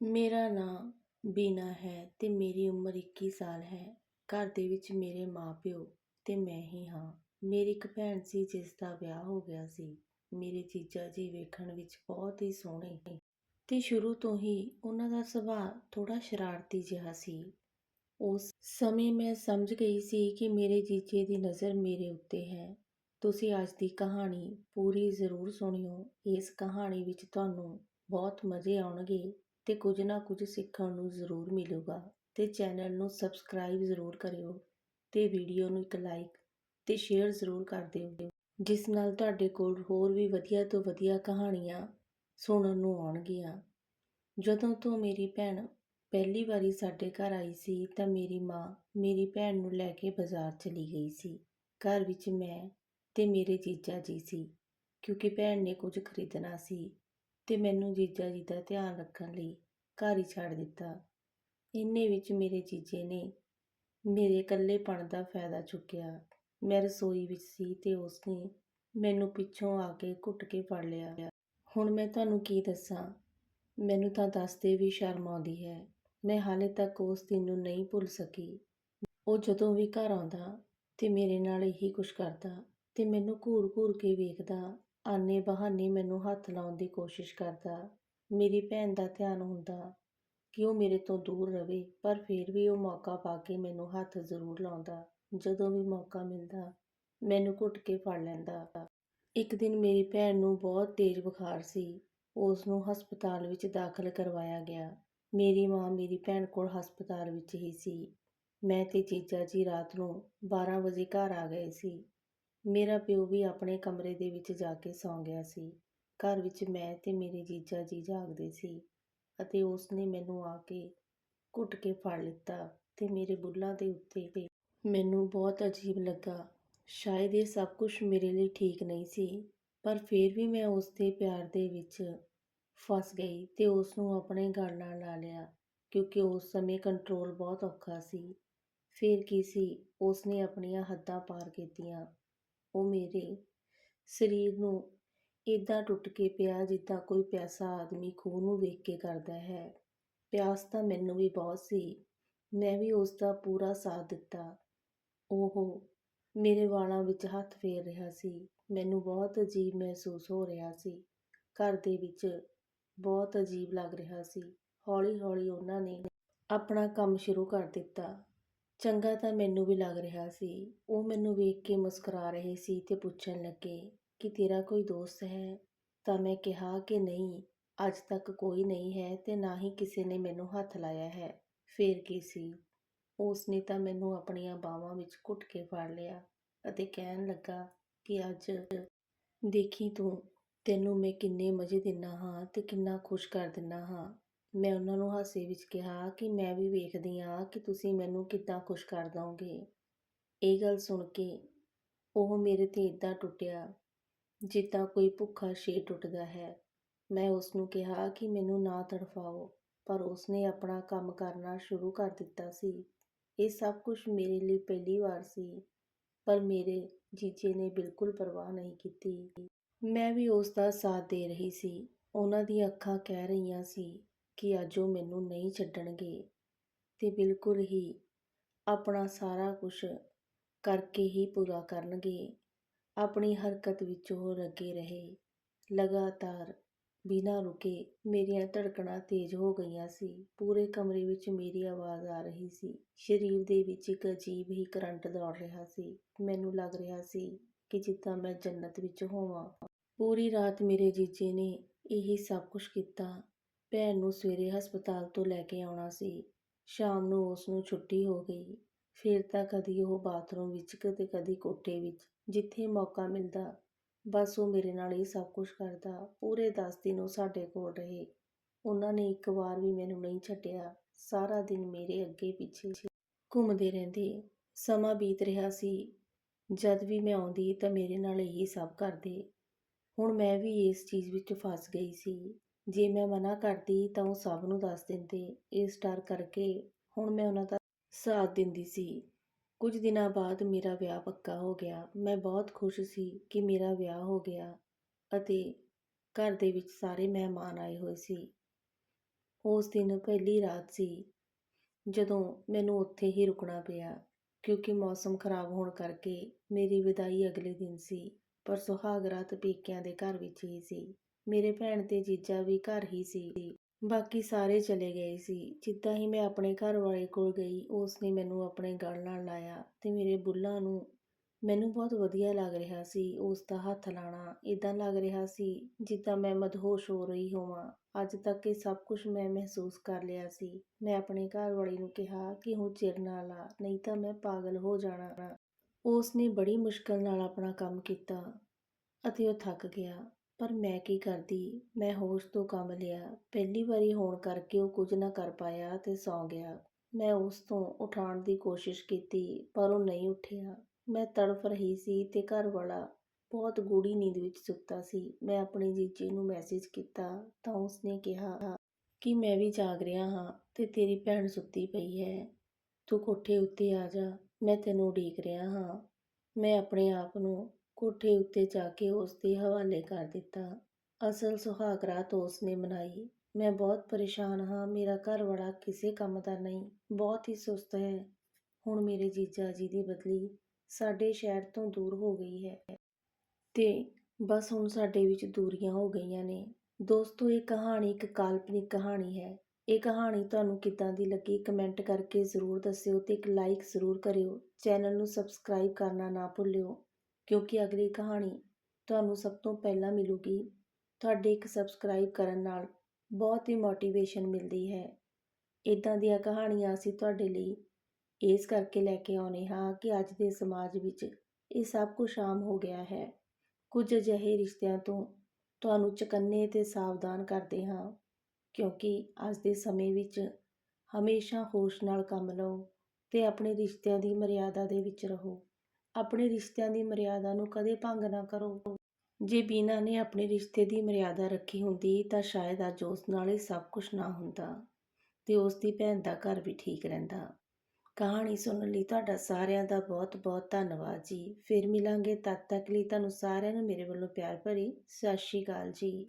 ਮੇਰਾ ਨਾਂ ਬੀਨਾ ਹੈ ਅਤੇ ਮੇਰੀ ਉਮਰ 21 ਸਾਲ ਹੈ। ਘਰ ਦੇ ਵਿੱਚ ਮੇਰੇ ਮਾਂ ਪਿਓ ਅਤੇ ਮੈਂ ਹੀ ਹਾਂ। ਮੇਰੀ ਇੱਕ ਭੈਣ ਸੀ ਜਿਸ ਦਾ ਵਿਆਹ ਹੋ ਗਿਆ ਸੀ। ਮੇਰੇ ਜੀਜਾ ਜੀ ਵੇਖਣ ਵਿੱਚ ਬਹੁਤ ਹੀ ਸੋਹਣੇ ਅਤੇ ਸ਼ੁਰੂ ਤੋਂ ਹੀ ਉਹਨਾਂ ਦਾ ਸੁਭਾਅ ਥੋੜ੍ਹਾ ਸ਼ਰਾਰਤੀ ਜਿਹਾ ਸੀ। ਉਸ ਸਮੇਂ ਮੈਂ ਸਮਝ ਗਈ ਸੀ ਕਿ ਮੇਰੇ ਜੀਜੇ ਦੀ ਨਜ਼ਰ ਮੇਰੇ ਉੱਤੇ ਹੈ। ਤੁਸੀਂ ਅੱਜ ਦੀ ਕਹਾਣੀ ਪੂਰੀ ਜ਼ਰੂਰ ਸੁਣਿਓ। ਇਸ ਕਹਾਣੀ ਵਿੱਚ ਤੁਹਾਨੂੰ ਬਹੁਤ ਮਜ਼ੇ ਆਉਣਗੇ। ਅਤੇ ਕੁਝ ਨਾ ਕੁਝ ਸਿੱਖਣ ਨੂੰ ਜ਼ਰੂਰ ਮਿਲੇਗਾ ਅਤੇ ਚੈਨਲ ਨੂੰ ਸਬਸਕ੍ਰਾਈਬ ਜ਼ਰੂਰ ਕਰਿਓ ਅਤੇ ਵੀਡੀਓ ਨੂੰ ਇੱਕ ਲਾਈਕ ਅਤੇ ਸ਼ੇਅਰ ਜ਼ਰੂਰ ਕਰ ਦਿਓ, ਜਿਸ ਨਾਲ ਤੁਹਾਡੇ ਕੋਲ ਹੋਰ ਵੀ ਵਧੀਆ ਤੋਂ ਵਧੀਆ ਕਹਾਣੀਆਂ ਸੁਣਨ ਨੂੰ ਆਉਣਗੀਆਂ। ਜਦੋਂ ਤੋਂ ਮੇਰੀ ਭੈਣ ਪਹਿਲੀ ਵਾਰੀ ਸਾਡੇ ਘਰ ਆਈ ਸੀ ਤਾਂ ਮੇਰੀ ਮਾਂ ਮੇਰੀ ਭੈਣ ਨੂੰ ਲੈ ਕੇ ਬਾਜ਼ਾਰ ਚਲੀ ਗਈ ਸੀ। ਘਰ ਵਿੱਚ ਮੈਂ ਅਤੇ ਮੇਰੇ ਜੀਜਾ ਜੀ ਸੀ, ਕਿਉਂਕਿ ਭੈਣ ਨੇ ਕੁਝ ਖਰੀਦਣਾ ਸੀ। ਤੇ ਮੈਨੂੰ ਜੀਜਾ ਜੀ ਦਾ ਧਿਆਨ ਰੱਖਣ ਲਈ ਘਰ ਹੀ ਛੱਡ ਦਿੱਤਾ। ਇੰਨੇ ਵਿੱਚ ਮੇਰੇ ਜੀਜੇ ਨੇ ਮੇਰੇ ਇਕੱਲੇਪਣ ਦਾ ਫਾਇਦਾ ਚੁੱਕਿਆ। ਮੈਂ ਰਸੋਈ ਵਿੱਚ ਸੀ ਤੇ ਉਸਨੇ ਮੈਨੂੰ ਪਿੱਛੋਂ ਆ ਕੇ ਘੁੱਟ ਕੇ ਫੜ ਲਿਆ। ਹੁਣ ਮੈਂ ਤੁਹਾਨੂੰ ਕੀ ਦੱਸਾਂ? ਮੈਨੂੰ ਤਾਂ ਦੱਸਦੇ ਵੀ ਸ਼ਰਮ ਆਉਂਦੀ ਹੈ। ਮੈਂ ਹਾਲੇ ਤੱਕ ਉਸ ਦਿਨ ਨੂੰ ਨਹੀਂ ਭੁੱਲ ਸਕੀ। ਉਹ ਜਦੋਂ ਵੀ ਘਰ ਆਉਂਦਾ ਤੇ ਮੇਰੇ ਨਾਲ ਇਹੀ ਕੁਛ ਕਰਦਾ ਤੇ ਮੈਨੂੰ ਘੂਰ-ਘੂਰ ਕੇ ਵੇਖਦਾ ਆਨੇ ਬਹਾਨੇ ਮੈਨੂੰ ਹੱਥ ਲਾਉਣ ਦੀ ਕੋਸ਼ਿਸ਼ ਕਰਦਾ। ਮੇਰੀ ਭੈਣ ਦਾ ਧਿਆਨ ਹੁੰਦਾ ਕਿ ਉਹ ਮੇਰੇ ਤੋਂ ਦੂਰ ਰਵੇ, ਪਰ ਫਿਰ ਵੀ ਉਹ ਮੌਕਾ ਪਾ ਕੇ ਮੈਨੂੰ ਹੱਥ ਜ਼ਰੂਰ ਲਾਉਂਦਾ। ਜਦੋਂ ਵੀ ਮੌਕਾ ਮਿਲਦਾ, ਮੈਨੂੰ ਘੁੱਟ ਕੇ ਫੜ ਲੈਂਦਾ। ਇੱਕ ਦਿਨ ਮੇਰੀ ਭੈਣ ਨੂੰ ਬਹੁਤ ਤੇਜ਼ ਬੁਖਾਰ ਸੀ। ਉਸ ਨੂੰ ਹਸਪਤਾਲ ਵਿੱਚ ਦਾਖਲ ਕਰਵਾਇਆ ਗਿਆ। ਮੇਰੀ ਮਾਂ ਮੇਰੀ ਭੈਣ ਕੋਲ ਹਸਪਤਾਲ ਵਿੱਚ ਹੀ ਸੀ। ਮੈਂ ਤੇ ਜੀਜਾ ਜੀ ਰਾਤ ਨੂੰ 12 ਵਜੇ ਘਰ ਆ ਗਏ ਸੀ। ਮੇਰਾ ਪਿਓ ਵੀ ਆਪਣੇ ਕਮਰੇ ਦੇ ਵਿੱਚ ਜਾ ਕੇ ਸੌਂ ਗਿਆ ਸੀ। ਘਰ ਵਿੱਚ ਮੈਂ ਅਤੇ ਮੇਰੇ ਜੀਜਾ ਜੀ ਜਾਗਦੇ ਸੀ ਅਤੇ ਉਸ ਨੇ ਮੈਨੂੰ ਆ ਕੇ ਘੁੱਟ ਕੇ ਫੜ ਲਿੱਤਾ ਅਤੇ ਮੇਰੇ ਬੁੱਲਾਂ ਦੇ ਉੱਤੇ ਮੈਨੂੰ ਬਹੁਤ ਅਜੀਬ ਲੱਗਾ। ਸ਼ਾਇਦ ਇਹ ਸਭ ਕੁਝ ਮੇਰੇ ਲਈ ਠੀਕ ਨਹੀਂ ਸੀ, ਪਰ ਫਿਰ ਵੀ ਮੈਂ ਉਸ ਦੇ ਪਿਆਰ ਦੇ ਵਿੱਚ ਫਸ ਗਈ ਤੇ ਉਸ ਨੂੰ ਆਪਣੇ ਗਲ ਨਾਲ ਲਾ ਲਿਆ ਕਿਉਂਕਿ ਉਸ ਸਮੇਂ ਕੰਟਰੋਲ ਬਹੁਤ ਔਖਾ ਸੀ। ਫਿਰ ਕੀ ਸੀ? ਉਸ ਨੇ ਆਪਣੀਆਂ ਹੱਦਾਂ ਪਾਰ ਕੀਤੀਆਂ। ਉਹ ਮੇਰੇ ਸਰੀਰ ਨੂੰ ਇਦਾਂ ਟੁੱਟ ਕੇ ਪਿਆ ਜਿੱਦਾਂ ਕੋਈ ਪਿਆਸਾ ਆਦਮੀ ਖੂਹ ਨੂੰ ਵੇਖ ਕੇ ਕਰਦਾ ਹੈ। ਪਿਆਸ ਤਾਂ ਮੈਨੂੰ ਵੀ ਬਹੁਤ ਸੀ। ਮੈਂ ਵੀ ਉਸ ਦਾ ਪੂਰਾ ਸਾਥ ਦਿੱਤਾ। ਉਹ ਮੇਰੇ ਵਾਲਾਂ ਵਿੱਚ ਹੱਥ ਫੇਰ ਰਿਹਾ ਸੀ। ਮੈਨੂੰ ਬਹੁਤ ਅਜੀਬ ਮਹਿਸੂਸ ਹੋ ਰਿਹਾ ਸੀ। ਘਰ ਦੇ ਵਿੱਚ ਬਹੁਤ ਅਜੀਬ ਲੱਗ ਰਿਹਾ ਸੀ। ਹੌਲੀ-ਹੌਲੀ ਉਹਨਾਂ ਨੇ ਆਪਣਾ ਕੰਮ ਸ਼ੁਰੂ ਕਰ ਦਿੱਤਾ। ਚੰਗਾ ਤਾਂ ਮੈਨੂੰ ਵੀ ਲੱਗ ਰਿਹਾ ਸੀ। ਉਹ ਮੈਨੂੰ ਵੇਖ ਕੇ ਮੁਸਕਰਾ ਰਹੇ ਸੀ ਤੇ ਪੁੱਛਣ ਲੱਗੇ ਕਿ ਤੇਰਾ ਕੋਈ ਦੋਸਤ ਹੈ? ਤਾਂ ਮੈਂ ਕਿਹਾ ਕਿ ਨਹੀਂ, ਅੱਜ ਤੱਕ ਕੋਈ ਨਹੀਂ ਹੈ ਤੇ ਨਾ ਹੀ ਕਿਸੇ ਨੇ ਮੈਨੂੰ ਹੱਥ ਲਾਇਆ ਹੈ। ਫੇਰ ਕੀ ਸੀ? ਉਸ ਨੇ ਤਾਂ ਮੈਨੂੰ ਆਪਣੀਆਂ ਬਾਹਾਂ ਵਿੱਚ ਘੁੱਟ ਕੇ ਫੜ ਲਿਆ ਅਤੇ ਕਹਿਣ ਲੱਗਾ ਕਿ ਅੱਜ ਦੇਖੀ ਤੂੰ, ਤੈਨੂੰ ਮੈਂ ਕਿੰਨੇ ਮਜ਼ੇ ਦਿੰਨਾ ਹਾਂ ਤੇ ਕਿੰਨਾ ਖੁਸ਼ ਕਰ ਦਿੰਨਾ ਹਾਂ। ਮੈਂ ਉਹਨਾਂ ਨੂੰ ਹਾਸੇ ਵਿੱਚ ਕਿਹਾ ਕਿ ਮੈਂ ਵੀ ਵੇਖਦੀ ਹਾਂ ਕਿ ਤੁਸੀਂ ਮੈਨੂੰ ਕਿੱਦਾਂ ਖੁਸ਼ ਕਰ ਦੋਗੇ। ਇਹ ਗੱਲ ਸੁਣ ਕੇ ਉਹ ਮੇਰੇ ਤੇ ਇਦਾਂ ਟੁੱਟਿਆ ਜਿੱਦਾਂ ਕੋਈ ਭੁੱਖਾ ਸ਼ੇ ਟੁੱਟਦਾ ਹੈ। ਮੈਂ ਉਸ ਨੂੰ ਕਿਹਾ ਕਿ ਮੈਨੂੰ ਨਾ ਤੜਫਾਓ, ਪਰ ਉਸਨੇ ਆਪਣਾ ਕੰਮ ਕਰਨਾ ਸ਼ੁਰੂ ਕਰ ਦਿੱਤਾ ਸੀ। ਇਹ ਸਭ ਕੁਝ ਮੇਰੇ ਲਈ ਪਹਿਲੀ ਵਾਰ ਸੀ, ਪਰ ਮੇਰੇ ਜੀਜੇ ਨੇ ਬਿਲਕੁਲ ਪਰਵਾਹ ਨਹੀਂ ਕੀਤੀ। ਮੈਂ ਵੀ ਉਸ ਦਾ ਸਾਥ ਦੇ ਰਹੀ ਸੀ। ਉਹਨਾਂ ਦੀਆਂ ਅੱਖਾਂ ਕਹਿ ਰਹੀਆਂ ਸੀ ਕਿ ਅੱਜ ਉਹ ਮੈਨੂੰ ਨਹੀਂ ਛੱਡਣਗੇ। ਅਤੇ ਬਿਲਕੁਲ ਹੀ ਆਪਣਾ ਸਾਰਾ ਕੁਛ ਕਰਕੇ ਹੀ ਪੂਰਾ ਕਰਨਗੇ। ਆਪਣੀ ਹਰਕਤ ਵਿੱਚ ਉਹ ਲੱਗੇ ਰਹੇ। ਲਗਾਤਾਰ ਬਿਨਾਂ ਰੁਕੇ ਮੇਰੀਆਂ ਧੜਕਣਾਂ ਤੇਜ਼ ਹੋ ਗਈਆਂ ਸੀ। ਪੂਰੇ ਕਮਰੇ ਵਿੱਚ ਮੇਰੀ ਆਵਾਜ਼ ਆ ਰਹੀ ਸੀ। ਸਰੀਰ ਦੇ ਵਿੱਚ ਇੱਕ ਅਜੀਬ ਹੀ ਕਰੰਟ ਦੌੜ ਰਿਹਾ ਸੀ। ਮੈਨੂੰ ਲੱਗ ਰਿਹਾ ਸੀ ਕਿ ਜਿੱਦਾਂ ਮੈਂ ਜੰਨਤ ਵਿੱਚ ਹੋਵਾਂ। ਪੂਰੀ ਰਾਤ ਮੇਰੇ ਜੀਜੇ ਨੇ ਇਹੀ ਸਭ ਕੁਝ ਕੀਤਾ। ਭੈਣ ਨੂੰ ਸਵੇਰੇ ਹਸਪਤਾਲ ਤੋਂ ਲੈ ਕੇ ਆਉਣਾ ਸੀ। ਸ਼ਾਮ ਨੂੰ ਉਸ ਨੂੰ ਛੁੱਟੀ ਹੋ ਗਈ। ਫਿਰ ਤਾਂ ਕਦੀ ਉਹ ਬਾਥਰੂਮ ਵਿੱਚ ਕਦੇ ਕਦੀ ਕੋਠੇ ਵਿੱਚ, ਜਿੱਥੇ ਮੌਕਾ ਮਿਲਦਾ। ਬਸ ਉਹ ਮੇਰੇ ਨਾਲ ਇਹ ਸਭ ਕੁਝ ਕਰਦਾ। ਪੂਰੇ 10 ਦਿਨ ਉਹ ਸਾਡੇ ਕੋਲ ਰਹੇ। ਉਹਨਾਂ ਨੇ ਇੱਕ ਵਾਰ ਵੀ ਮੈਨੂੰ ਨਹੀਂ ਛੱਡਿਆ। ਸਾਰਾ ਦਿਨ ਮੇਰੇ ਅੱਗੇ ਪਿੱਛੇ ਘੁੰਮਦੇ ਰਹਿੰਦੇ। ਸਮਾਂ ਬੀਤ ਰਿਹਾ ਸੀ। ਜਦ ਵੀ ਮੈਂ ਆਉਂਦੀ ਤਾਂ ਮੇਰੇ ਨਾਲ ਇਹੀ ਸਭ ਕਰਦੇ। ਹੁਣ ਮੈਂ ਵੀ ਇਸ ਚੀਜ਼ ਵਿੱਚ ਫਸ ਗਈ ਸੀ। ਜੇ ਮੈਂ ਮਨਾ ਕਰਦੀ ਤਾਂ ਉਹ ਸਭ ਨੂੰ ਦੱਸ ਦਿੰਦੇ। ਇਸ ਡਰ ਕਰਕੇ ਹੁਣ ਮੈਂ ਉਹਨਾਂ ਦਾ ਸਾਥ ਦਿੰਦੀ ਸੀ। ਕੁਝ ਦਿਨਾਂ ਬਾਅਦ ਮੇਰਾ ਵਿਆਹ ਪੱਕਾ ਹੋ ਗਿਆ। ਮੈਂ ਬਹੁਤ ਖੁਸ਼ ਸੀ ਕਿ ਮੇਰਾ ਵਿਆਹ ਹੋ ਗਿਆ ਅਤੇ ਘਰ ਦੇ ਵਿੱਚ ਸਾਰੇ ਮਹਿਮਾਨ ਆਏ ਹੋਏ ਸੀ। ਉਸ ਦਿਨ ਪਹਿਲੀ ਰਾਤ ਸੀ। ਜਦੋਂ ਮੈਨੂੰ ਉੱਥੇ ਹੀ ਰੁਕਣਾ ਪਿਆ, ਕਿਉਂਕਿ ਮੌਸਮ ਖਰਾਬ ਹੋਣ ਕਰਕੇ ਮੇਰੀ ਵਿਦਾਈ ਅਗਲੇ ਦਿਨ ਸੀ, ਪਰ ਸੁਹਾਗ ਰਾਤ ਪੇਕਿਆਂ ਦੇ ਘਰ ਵਿੱਚ ਹੀ ਸੀ। ਮੇਰੇ ਭੈਣ ਤੇ ਜੀਜਾ ਵੀ ਘਰ ਹੀ ਸੀ। ਬਾਕੀ ਸਾਰੇ ਚਲੇ ਗਏ ਸੀ। ਜਿੱਦਾਂ ਹੀ ਮੈਂ ਆਪਣੇ ਘਰ ਵਾਲੇ ਕੋਲ ਗਈ, ਉਸ ਨੇ ਮੈਨੂੰ ਆਪਣੇ ਗਲ ਨਾਲ ਲਾਇਆ ਤੇ ਮੇਰੇ ਬੁੱਲਾਂ ਨੂੰ ਮੈਨੂੰ ਬਹੁਤ ਵਧੀਆ ਲੱਗ ਰਿਹਾ ਸੀ। ਉਸ ਦਾ ਹੱਥ ਲਾਣਾ ਇਦਾਂ ਲੱਗ ਰਿਹਾ ਸੀ ਜਿੱਦਾਂ ਮੈਂ ਮਦਹੋਸ਼ ਹੋ ਰਹੀ ਹੋਵਾਂ। ਅੱਜ ਤੱਕ ਇਹ ਸਭ ਕੁਝ ਮੈਂ ਮਹਿਸੂਸ ਕਰ ਲਿਆ ਸੀ। ਮੈਂ ਆਪਣੇ ਘਰ ਵਾਲੀ ਨੂੰ ਕਿਹਾ ਕਿ ਹੁਣ ਚਿਰ ਨਾ ਲਾ, ਨਹੀਂ ਤਾਂ ਮੈਂ ਪਾਗਲ ਹੋ ਜਾਣਾ। ਉਸ ਨੇ ਬੜੀ ਮੁਸ਼ਕਲ ਨਾਲ ਆਪਣਾ ਕੰਮ ਕੀਤਾ ਅਤੇ ਉਹ ਥੱਕ ਗਿਆ। ਪਰ ਮੈਂ ਕੀ ਕਰਦੀ? ਮੈਂ ਹੋਸ਼ ਤੋਂ ਕੰਮ ਲਿਆ। ਪਹਿਲੀ ਵਾਰੀ ਹੋਣ ਕਰਕੇ ਉਹ ਕੁਝ ਨਾ ਕਰ ਪਾਇਆ ਤੇ ਸੌਂ ਗਿਆ। ਮੈਂ ਉਸ ਤੋਂ ਉਠਾਉਣ ਦੀ ਕੋਸ਼ਿਸ਼ ਕੀਤੀ, ਪਰ ਉਹ ਨਹੀਂ ਉੱਠਿਆ। ਮੈਂ ਤੜਫ ਰਹੀ ਸੀ ਤੇ ਘਰ ਵਾਲਾ ਬਹੁਤ ਗੂੜੀ ਨੀਂਦ ਵਿੱਚ ਸੁੱਤਾ ਸੀ। ਮੈਂ ਆਪਣੇ ਜੀਜੇ ਨੂੰ ਮੈਸੇਜ ਕੀਤਾ ਤਾਂ ਉਸਨੇ ਕਿਹਾ ਕਿ ਮੈਂ ਵੀ ਜਾਗ ਰਿਹਾ ਹਾਂ ਤੇ ਤੇਰੀ ਭੈਣ ਸੁੱਤੀ ਪਈ ਹੈ। ਤੂੰ ਕੋਠੇ ਉੱਤੇ ਆ ਜਾ, ਮੈਂ ਤੈਨੂੰ ਉਡੀਕ ਰਿਹਾ ਹਾਂ। ਮੈਂ ਆਪਣੇ ਆਪ ਨੂੰ ਕੋਠੇ ਉੱਤੇ ਜਾ ਕੇ ਉਸ ਦੇ ਹਵਾਲੇ ਕਰ ਦਿੱਤਾ। ਅਸਲ ਸੁਹਾਗ ਰਾਤ ਉਸ ਨੇ ਮਨਾਈ। ਮੈਂ ਬਹੁਤ ਪਰੇਸ਼ਾਨ ਹਾਂ। ਮੇਰਾ ਘਰ ਵਾਲਾ ਕਿਸੇ ਕੰਮ ਦਾ ਨਹੀਂ। ਬਹੁਤ ਹੀ ਸੁਸਤ ਹੈ। ਹੁਣ ਮੇਰੇ ਜੀਜਾ ਜੀ ਦੀ ਬਦਲੀ ਸਾਡੇ ਸ਼ਹਿਰ ਤੋਂ ਦੂਰ ਹੋ ਗਈ ਹੈ। ਤੇ ਬਸ ਹੁਣ ਸਾਡੇ ਵਿੱਚ ਦੂਰੀਆਂ ਹੋ ਗਈਆਂ ਨੇ। ਦੋਸਤੋ, ਇਹ ਕਹਾਣੀ ਇੱਕ ਕਾਲਪਨਿਕ ਕਹਾਣੀ ਹੈ। ਇਹ ਕਹਾਣੀ ਤੁਹਾਨੂੰ ਕਿੱਦਾਂ ਦੀ ਲੱਗੀ ਕਮੈਂਟ ਕਰਕੇ ਜ਼ਰੂਰ ਦੱਸਿਓ ਤੇ ਇੱਕ ਲਾਈਕ ਜ਼ਰੂਰ ਕਰਿਓ। ਚੈਨਲ ਨੂੰ ਸਬਸਕ੍ਰਾਈਬ ਕਰਨਾ ਨਾ ਭੁੱਲਿਓ। ਕਿਉਂਕਿ ਅਗਲੀ ਕਹਾਣੀ ਤੁਹਾਨੂੰ ਸਭ ਤੋਂ ਪਹਿਲਾਂ ਮਿਲੂਗੀ। ਤੁਹਾਡੇ ਇੱਕ ਸਬਸਕ੍ਰਾਈਬ ਕਰਨ ਨਾਲ ਬਹੁਤ ਹੀ ਮੋਟੀਵੇਸ਼ਨ ਮਿਲਦੀ ਹੈ। ਇਦਾਂ ਦੀਆਂ ਕਹਾਣੀਆਂ ਅਸੀਂ ਤੁਹਾਡੇ ਲਈ ਇਸ ਕਰਕੇ ਲੈ ਕੇ ਆਉਨੇ ਹਾਂ ਕਿ ਅੱਜ ਦੇ ਸਮਾਜ ਵਿੱਚ ਇਹ ਸਭ ਕੁਝ ਆਮ ਹੋ ਗਿਆ ਹੈ। ਕੁਝ ਅਜਿਹੇ ਰਿਸ਼ਤਿਆਂ ਤੋਂ ਤੁਹਾਨੂੰ ਚਕੰਨੇ ਤੇ ਸਾਵਧਾਨ ਕਰਦੇ ਹਾਂ, ਕਿਉਂਕਿ ਅੱਜ ਦੇ ਸਮੇਂ ਵਿੱਚ ਹਮੇਸ਼ਾ ਹੋਸ਼ ਨਾਲ ਕੰਮ ਲਓ ਤੇ ਆਪਣੇ ਰਿਸ਼ਤਿਆਂ ਦੀ ਮਰਿਆਦਾ ਦੇ ਵਿੱਚ ਰਹੋ। ਆਪਣੇ ਰਿਸ਼ਤਿਆਂ ਦੀ ਮਰਿਆਦਾ ਨੂੰ ਕਦੇ ਭੰਗ ਨਾ ਕਰੋ। ਜੇ ਬੀਨਾ ਨੇ ਆਪਣੇ ਰਿਸ਼ਤੇ ਦੀ ਮਰਿਆਦਾ ਰੱਖੀ ਹੁੰਦੀ ਤਾਂ ਸ਼ਾਇਦ ਅੱਜ ਉਸ ਨਾਲ ਇਹ ਸਭ ਕੁਝ ਨਾ ਹੁੰਦਾ ਤੇ ਉਸ ਦੀ ਭੈਣ ਦਾ ਘਰ ਵੀ ਠੀਕ ਰਹਿੰਦਾ। ਕਹਾਣੀ ਸੁਣਨ ਲਈ ਤੁਹਾਡਾ ਸਾਰਿਆਂ ਦਾ ਬਹੁਤ ਬਹੁਤ ਧੰਨਵਾਦ ਜੀ। ਫਿਰ ਮਿਲਾਂਗੇ ਤਦ ਤੱਕ ਲਈ ਤੁਹਾਨੂੰ ਸਾਰਿਆਂ ਨੂੰ ਮੇਰੇ ਵੱਲੋਂ ਪਿਆਰ ਭਰੀ ਸਤਿ ਸ਼੍ਰੀ ਅਕਾਲ ਜੀ।